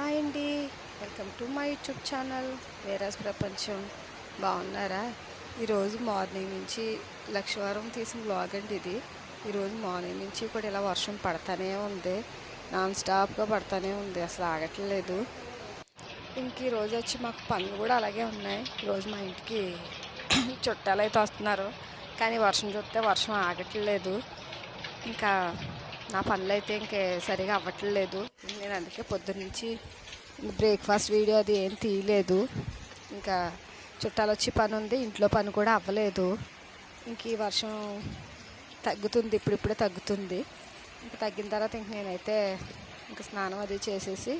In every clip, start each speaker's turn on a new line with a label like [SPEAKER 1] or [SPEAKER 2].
[SPEAKER 1] Hi అండి. Welcome to my YouTube channel వేరాస్ ప్రపంచం. బాగున్నారా? ఈరోజు మార్నింగ్ నుంచి లక్షవారం తీసిన బ్లాగ్ అండి ఇది. ఈరోజు మార్నింగ్ నుంచి కూడా ఇలా వర్షం పడతానే ఉంది. నాన్ స్టాప్గా పడతానే ఉంది. అసలు ఆగట్లేదు. ఇంక ఈరోజు వచ్చి మాకు పనులు కూడా అలాగే ఉన్నాయి. ఈరోజు మా ఇంటికి చుట్టాలు అయితే వస్తున్నారు. కానీ వర్షం చూస్తే వర్షం ఆగట్లేదు. ఇంకా నా పనులు అయితే ఇంకే సరిగా అవ్వట్లేదు. నేను అందుకే పొద్దున్నుంచి బ్రేక్ఫాస్ట్ వీడియో అది ఏం తీయలేదు. ఇంకా చుట్టాలు వచ్చి పని ఉంది ఇంట్లో పని కూడా అవ్వలేదు. ఇంక ఈ వర్షం తగ్గుతుంది ఇప్పుడిప్పుడే తగ్గుతుంది. ఇంక తగ్గిన తర్వాత ఇంక నేనైతే ఇంక స్నానం అది చేసేసి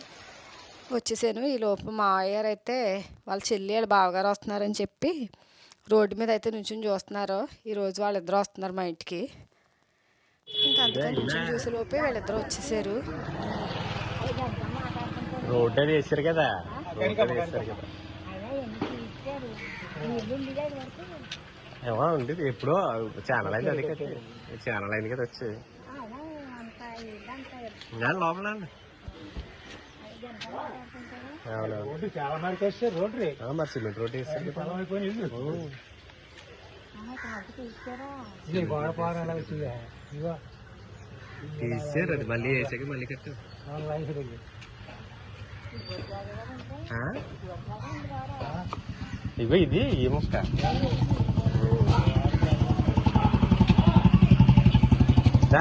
[SPEAKER 1] వచ్చేసాను. ఈ లోపు మా అయ్యారు అయితే వాళ్ళ చెల్లి వాళ్ళ బావగారు వస్తున్నారని చెప్పి రోడ్డు మీద అయితే నుంచుని చూస్తున్నారు. ఈరోజు వాళ్ళిద్దరు వస్తున్నారు మా ఇంటికి. ఇంకా అందుకని నుంచుని చూసే లోపే వీళ్ళిద్దరు వచ్చేసారు.
[SPEAKER 2] రోడ్ అది వేసారు కదా? వేసారు ఏమో ఉండేది ఎప్పుడో ఛానల్ అయింది అది కదా. ఛానల్ అయింది కదా వచ్చి ఇంకా లోపల
[SPEAKER 3] వేస్తారు రోడ్డు
[SPEAKER 2] మరి సిమెంట్ రోడ్ వేసారు కదా ఉం.
[SPEAKER 3] ఇది గోడ పోరాలి వచ్చిందా ఇగో
[SPEAKER 2] తీసారు అది మళ్ళీ వేసాక మళ్ళీ కట్టు? ఇగో ఇది. ఈ ముక్క. దా,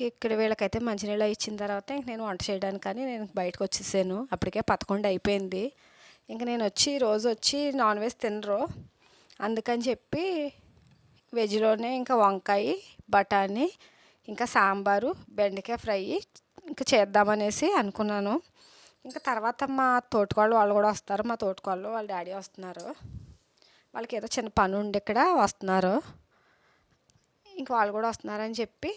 [SPEAKER 1] ఇక ఇక్కడ వీళ్ళకైతే మంచినీళ్ళు ఇచ్చిన తర్వాత ఇంక నేను వంట చేయడానికి కానీ నేను బయటకు వచ్చేసాను. అప్పటికే పదకొండు అయిపోయింది. ఇంక నేను వచ్చి రోజు వచ్చి నాన్ వెజ్ తినరు. అందుకని చెప్పి వెజ్లోనే ఇంకా వంకాయ బఠానీ ఇంకా సాంబారు బెండకాయ ఫ్రై ఇంకా చేద్దామనేసి అనుకున్నాను. ఇంకా తర్వాత మా తోటకోళ్ళు వాళ్ళు కూడా వస్తారు. మా తోటకోళ్ళు వాళ్ళ డాడీ వస్తున్నారు. వాళ్ళకి ఏదో చిన్న పని ఉండి ఇక్కడ వస్తున్నారు. ఇంక వాళ్ళు కూడా వస్తున్నారని చెప్పి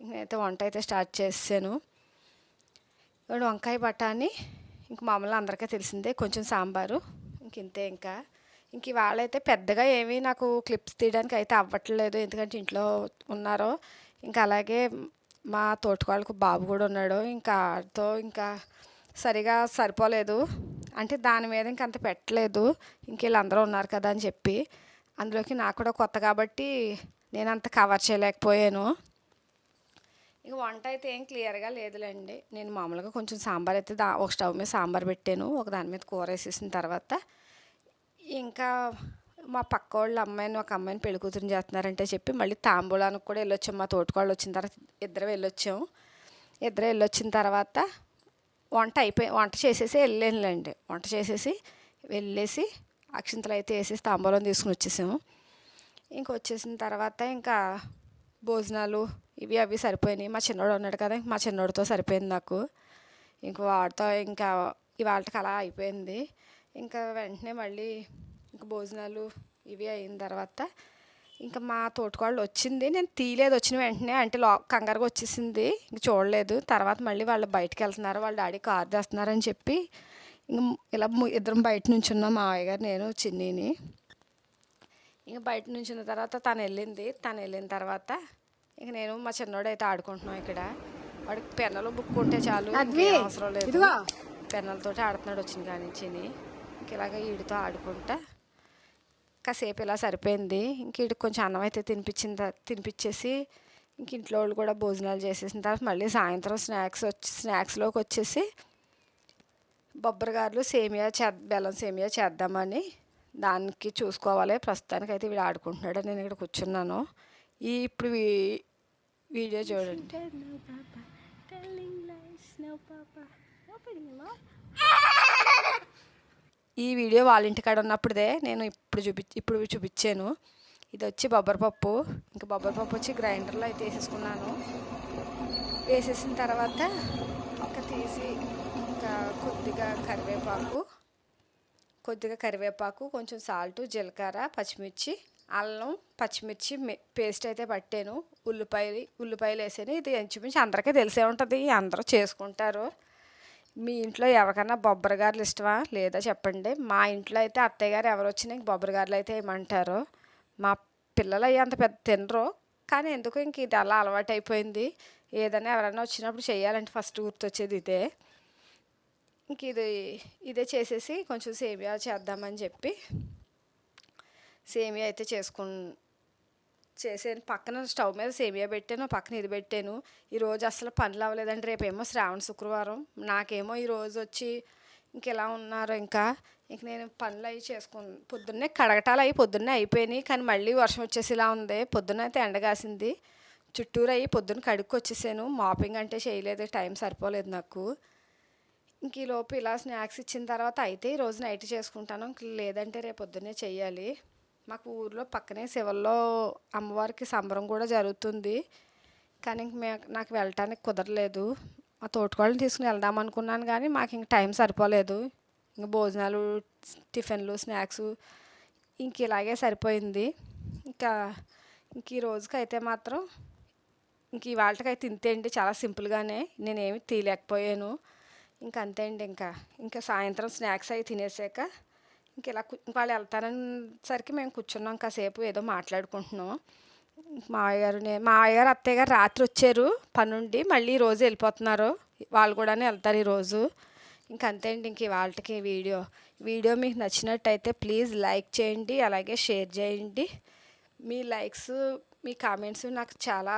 [SPEAKER 1] నేనైతే వంట అయితే స్టార్ట్ చేసాను ఇప్పుడు వంకాయ బఠానీ ఇంక మామూలు అందరికీ తెలిసిందే కొంచెం సాంబారు ఇంక ఇంతే ఇంకా. ఇంక ఇవాళ అయితే పెద్దగా ఏమీ నాకు క్లిప్స్ తీయడానికి అయితే అవ్వట్లేదు ఎందుకంటే ఇంట్లో ఉన్నారో. ఇంకా అలాగే మా తోటకాళ్ళకు బాబు కూడా ఉన్నాడు ఇంకా ఆడితో ఇంకా సరిగా సరిపోలేదు. అంటే దాని మీద ఇంక అంత పెట్టలేదు ఇంక వీళ్ళందరూ ఉన్నారు కదా అని చెప్పి. అందులోకి నాకు కూడా కొత్త కాబట్టి నేను అంత కవర్ చేయలేకపోయాను. వంట అయితే ఏం క్లియర్గా లేదులేండి. నేను మామూలుగా కొంచెం సాంబార్ అయితే దా ఒక స్టవ్ మీద సాంబార్ పెట్టాను ఒక దాని మీద కూర వేసేసిన తర్వాత. ఇంకా మా పక్క వాళ్ళ అమ్మాయిని ఒక అమ్మాయిని పెళ్ళి కూతురు చేస్తున్నారంటే చెప్పి మళ్ళీ తాంబూలానికి కూడా వెళ్ళొచ్చాం. మా తోటకోళ్ళు వచ్చిన తర్వాత ఇద్దరు వెళ్ళొచ్చాము ఇద్దరు వెళ్ళొచ్చిన తర్వాత వంట అయిపోయి వంట చేసేసి వెళ్ళానులేండి. వంట చేసేసి వెళ్ళేసి అక్షింతలు అయితే వేసేసి తాంబూలం తీసుకుని వచ్చేసాము. ఇంక వచ్చేసిన తర్వాత ఇంకా భోజనాలు ఇవి అవి సరిపోయినాయి. మా చిన్నోడు ఉన్నాడు కదా మా చిన్నోడితో సరిపోయింది నాకు. ఇంక వాడితో ఇంకా ఇవాళకి అలా అయిపోయింది. ఇంకా వెంటనే మళ్ళీ ఇంక భోజనాలు ఇవి అయిన తర్వాత ఇంకా మా తోటకోళ్ళు వచ్చింది. నేను తీయలేదు వచ్చిన వెంటనే అంటే లో కంగారుగా వచ్చేసింది. ఇంక చూడలేదు. తర్వాత మళ్ళీ వాళ్ళు బయటకు వెళ్తున్నారు. వాళ్ళ డాడీ కార్ చేస్తున్నారని చెప్పి ఇంక ఇలా ఇద్దరం బయట నుంచి ఉన్నాం మా గారు నేను చిన్నీని. ఇంక బయట నుంచి ఉన్న తర్వాత తను వెళ్ళింది. తను వెళ్ళిన తర్వాత ఇంక నేను మా చిన్నోడు అయితే ఆడుకుంటున్నాం ఇక్కడ. వాడికి పెన్నలు బుక్ ఉంటే చాలు అవసరం లేదు. పెన్నలతోటి ఆడుతున్నాడు వచ్చిన కాడి నుంచి ఇంక ఇలాగ వీడితో ఆడుకుంటా. కాసేపు ఇలా సరిపోయింది. ఇంక వీడికి కొంచెం అన్నం అయితే తినిపించిన తినిపించేసి ఇంక ఇంట్లో వాళ్ళు కూడా భోజనాలు చేసేసిన తర్వాత మళ్ళీ సాయంత్రం స్నాక్స్ వచ్చి స్నాక్స్లోకి వచ్చేసి బొబ్బరిగారులు సేమియా చే బెల్లం సేమియా చేద్దామని దానికి చూసుకోవాలి. ప్రస్తుతానికి అయితే వీడు ఆడుకుంటున్నాడు. నేను ఇక్కడ కూర్చున్నాను. ఈ ఇప్పుడు వీడియో చూడండి. ఈ వీడియో వాళ్ళ ఇంటికాడ ఉన్నప్పుడుదే నేను ఇప్పుడు చూపి ఇప్పుడు చూపించాను. ఇది వచ్చి బొబ్బరి పప్పు. ఇంకా బొబ్బరి పప్పు వచ్చి గ్రైండర్లో అయితే వేసేసుకున్నాను. వేసేసిన తర్వాత ఇంకా తీసి ఇంకా కొద్దిగా కరివేపాకు కొద్దిగా కరివేపాకు కొంచెం సాల్ట్ జీలకర్ర పచ్చిమిర్చి అల్లం పచ్చిమిర్చి పేస్ట్ అయితే పట్టాను. ఉల్లిపాయలు ఉల్లిపాయలు వేసాను. ఇది ఇంచుమించు అందరికీ తెలిసే ఉంటుంది. అందరూ చేసుకుంటారు. మీ ఇంట్లో ఎవరికైనా బొబ్బరి గారులు ఇష్టమా? లేదా చెప్పండి. మా ఇంట్లో అయితే అత్తయ్య గారు ఎవరు వచ్చినా ఇంక బొబ్బరి గారెలు అయితే ఏమంటారు మా పిల్లలు అయ్యి అంత పెద్ద తినరు. కానీ ఎందుకు ఇంక ఇది అలా అలవాటు అయిపోయింది ఏదైనా ఎవరైనా వచ్చినప్పుడు చేయాలంటే ఫస్ట్ గుర్తొచ్చేది ఇదే. ఇంక ఇది ఇదే చేసేసి కొంచెం సేమియా చేద్దామని చెప్పి సేమియా అయితే చేసుకుని చేసాను పక్కన స్టవ్ మీద సేమియా పెట్టాను పక్కన ఇది పెట్టాను. ఈరోజు అసలు పనులు అవ్వలేదండి. రేపేమో శ్రావణ శుక్రవారం. నాకేమో ఈరోజు వచ్చి ఇంక ఇలా ఉన్నారు ఇంకా. ఇంక నేను పనులు అవి చేసుకుని పొద్దున్నే కడగటాలు అవి పొద్దున్నే అయిపోయినాయి. కానీ మళ్ళీ వర్షం వచ్చేసి ఇలా ఉంది. పొద్దున్న అయితే ఎండగాసింది చుట్టూరు అయ్యి పొద్దున్న కడుక్కు వచ్చేసాను మాపింగ్ అంటే చేయలేదు. టైం సరిపోలేదు నాకు. ఇంక ఈ లోపు ఇలా స్నాక్స్ ఇచ్చిన తర్వాత అయితే ఈ రోజు నైట్ చేసుకుంటాను. ఇంక లేదంటే రేపు పొద్దున్నే చెయ్యాలి. మాకు ఊర్లో పక్కనే శివల్లో అమ్మవారికి సంబరం కూడా జరుగుతుంది. కానీ ఇంక మే నాకు వెళ్ళటానికి కుదరలేదు. మా తోటకోళ్ళని తీసుకుని వెళ్దాం అనుకున్నాను కానీ మాకు ఇంక టైం సరిపోలేదు. ఇంక భోజనాలు టిఫిన్లు స్నాక్స్ ఇంక ఇలాగే సరిపోయింది. ఇంకా ఇంక ఈ రోజుకి అయితే మాత్రం ఇంక ఈ వాళ్ళకైతే ఇంతే అండి. చాలా సింపుల్గానే. నేనేమి తీయలేకపోయాను. ఇంకా అంతే అండి ఇంకా. ఇంకా సాయంత్రం స్నాక్స్ అవి తినేసాక ఇంక ఇలా వాళ్ళు వెళ్తారనేసరికి మేము కూర్చున్నాం కాసేపు ఏదో మాట్లాడుకుంటున్నాం. మావయ్య మావయ్యగారు అత్తయ్య గారు రాత్రి వచ్చారు పనుండి మళ్ళీ ఈ రోజు వెళ్ళిపోతున్నారు. వాళ్ళు కూడా వెళ్తారు ఈరోజు ఇంక అంతే అండి ఇంక వాళ్ళకి వీడియో. వీడియో మీకు నచ్చినట్టయితే ప్లీజ్ లైక్ చేయండి అలాగే షేర్ చేయండి. మీ లైక్స్ మీ కామెంట్స్ నాకు చాలా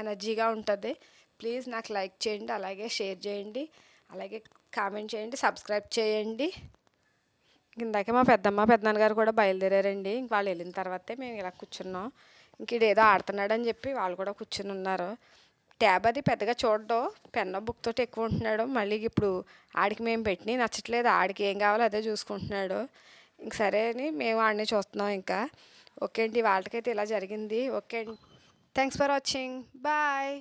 [SPEAKER 1] ఎనర్జీగా ఉంటుంది. ప్లీజ్ నాకు లైక్ చేయండి అలాగే షేర్ చేయండి అలాగే కామెంట్ చేయండి సబ్స్క్రైబ్ చేయండి. ఇందాకే మా పెద్దమ్మ పెద్దనాన్నగారు కూడా బయలుదేరారండి. ఇంక వాళ్ళు వెళ్ళిన తర్వాతే మేము ఇలా కూర్చున్నాం. ఇంక ఈడు ఏదో ఆడుతున్నాడని చెప్పి వాళ్ళు కూడా కూర్చుని ఉన్నారు. ట్యాబ్ అది పెద్దగా చూడడం పెన్న బుక్ తోటి ఎక్కువ ఉంటున్నాడు. మళ్ళీ ఇప్పుడు ఆడికి మేము పెట్టి నచ్చట్లేదు ఆడికి ఏం కావాలో అదే చూసుకుంటున్నాడు. ఇంక సరే అని మేము ఆడిని చూస్తున్నాం ఇంకా. ఓకే అండి వాళ్ళకైతే ఇలా జరిగింది. ఓకే అండి. Thanks for watching bye